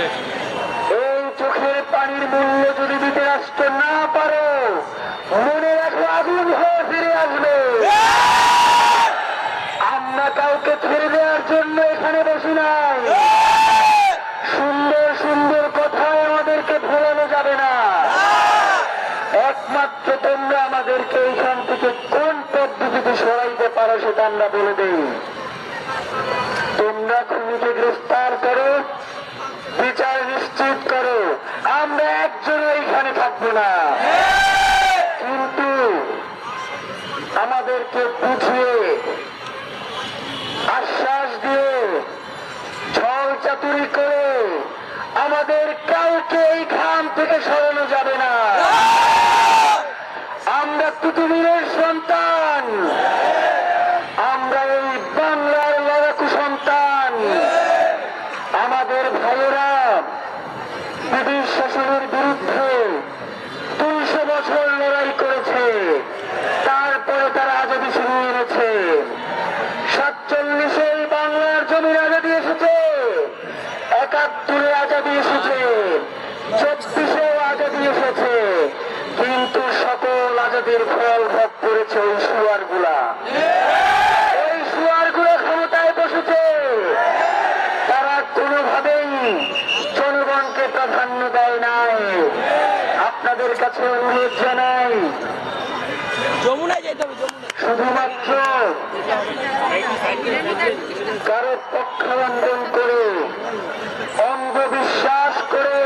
এই চোখের পানির মূল্য যদি দিতে রাষ্ট্র না পারো, মনে রাখো আগুন হয়ে ফিরে আসবে। আমরা কাউকে ছেড়ে দেওয়ার জন্য এখানে বসি নাই। সুন্দর সুন্দর কথায় আমাদেরকে ভোলানো যাবে না। একমাত্র তোমরা আমাদেরকে এইখান থেকে কোন পদ্ধতিতে সরাইতে পারো সেটা আমরা বলে দেই। তোমরা খুনিকে গ্রেফতার করো বিচার নিশ্চিত করো। আমরা একজন এইখানে থাকব না। কিন্তু আমাদেরকে বুঝিয়ে, আশ্বাস দিয়ে, ছল চাতুরি করে আমাদের কাউকে এই খাম থেকে সরানো যাবে না। আমরা কুতুমিরের সন্তান আমরা এই বাংলার লড়াকু সন্তান আমাদের ভাইয়েরা, ব্রিটিশ শাসনের বিরুদ্ধে দুইশো বছর লড়াই করেছে। তারপরে তারা আজাদি ছিনিয়ে এনেছে সাতচল্লিশে বাংলার জমির আজাদি এসেছে। একাত্তরে আজাদি এসেছে। চব্বিশেও আজাদি এসেছে। কিন্তু সকল আজাদির ফল ভোগ করেছে ওই সুয়ারগুলা ওই সুয়ারগুলো ক্ষমতায় বসেছে তারা কোনোভাবেই জনগণকে প্রাধান্য দেয় নাই। আপনাদের কাছে অনুরোধ জানাই শুধুমাত্র কারও পক্ষাবন্ধন করে অন্ধবিশ্বাস করে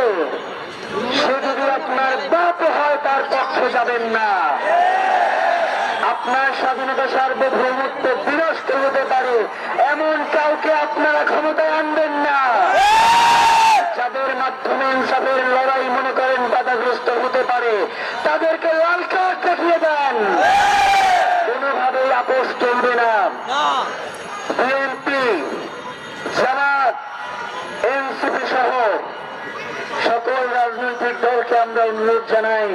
সে যদি আপনার বাপ হয় তার পক্ষে যাবেন না। আপনার স্বাধীনতা সার্বভৌমত্ব বিনষ্ট হতে পারে এমন কাউকে আপনারা ক্ষমতায় আনবেন না যাদের মাধ্যমে ইনসাফের লড়াই মনে করেন হতে পারে তাদেরকে লাল কার্ড দেখিয়ে দেন। কোনোভাবেই আপোষ চলবে না। বিএনপি জামাত এনসিপি সহ সকল রাজনৈতিক দলকে আমরা অনুরোধ জানাই।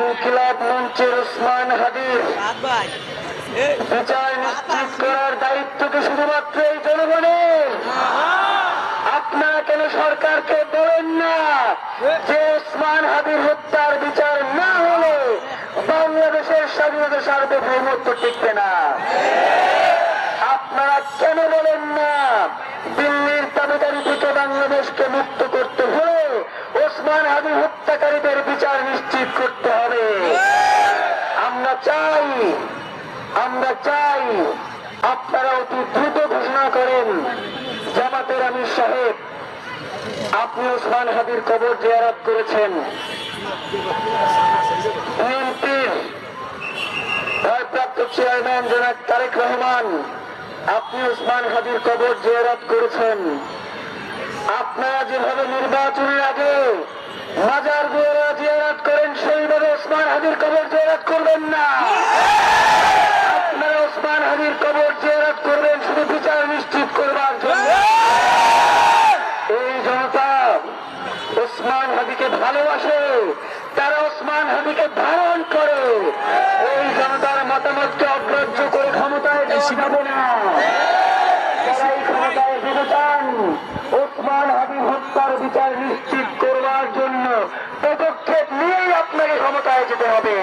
ইনকিলাব মঞ্চের ওসমান হাদির বিচার নিশ্চিত করার দায়িত্ব কি শুধুমাত্র এই জনগণের। আপনারা কেন সরকারকে বলেন না যে ওসমান হাদির হত্যার বিচার না হলে বাংলাদেশের স্বাধীনতা সার্বভৌমত্ব টিকবে না। আপনারা কেন বলেন না, দিল্লির দাবিদারি থেকে বাংলাদেশকে মুক্ত করতে হলে ওসমান হাদি হত্যাকারীদের বিচার নিশ্চিত করতে হবে। আমরা চাই আমরা চাই আপনারা অতি দ্রুত ঘোষণা করেন জামাতের আমির সাহেব। আপনি ওসমান হাবির কবর জিয়ারত করেছেন। বিএনপির ভারপ্রাপ্ত চেয়ারম্যান জনাব তারেক রহমান, আপনি ওসমান হাদির কবর জিয়ারত করেছেন। আপনারা যেভাবে নির্বাচনের আগে মাজার দুয়ারা জিয়ারত করেন, সেইভাবে ওসমান হাদির কবর জিয়ারত করবেন না। এই ওসমান হাদিকে ভালোবাসে তারা ওসমান হাদিকে ধারণ করে। এই জনতার মতামতকে অগ্রাহ্য করে ক্ষমতায় যাবে না। ক্ষমতায় যেতে চান ওসমান হাদি হত্যার বিচার নিশ্চিত করবার জন্য পদক্ষেপ নিয়েই আপনাকে ক্ষমতায় যেতে হবে।